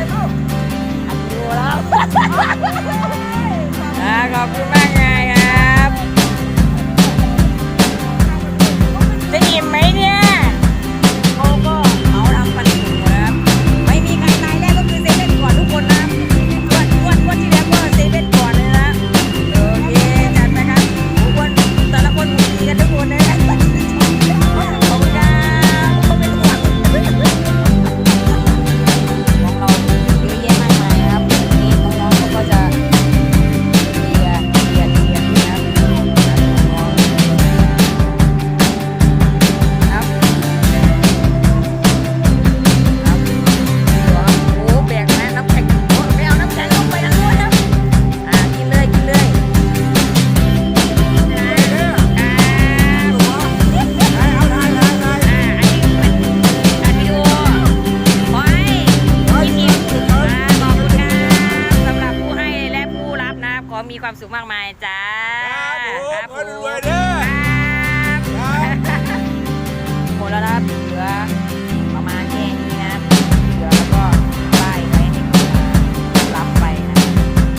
it. Oh. มีความสุขมากมายจ้าครับผมขรวยเด้อ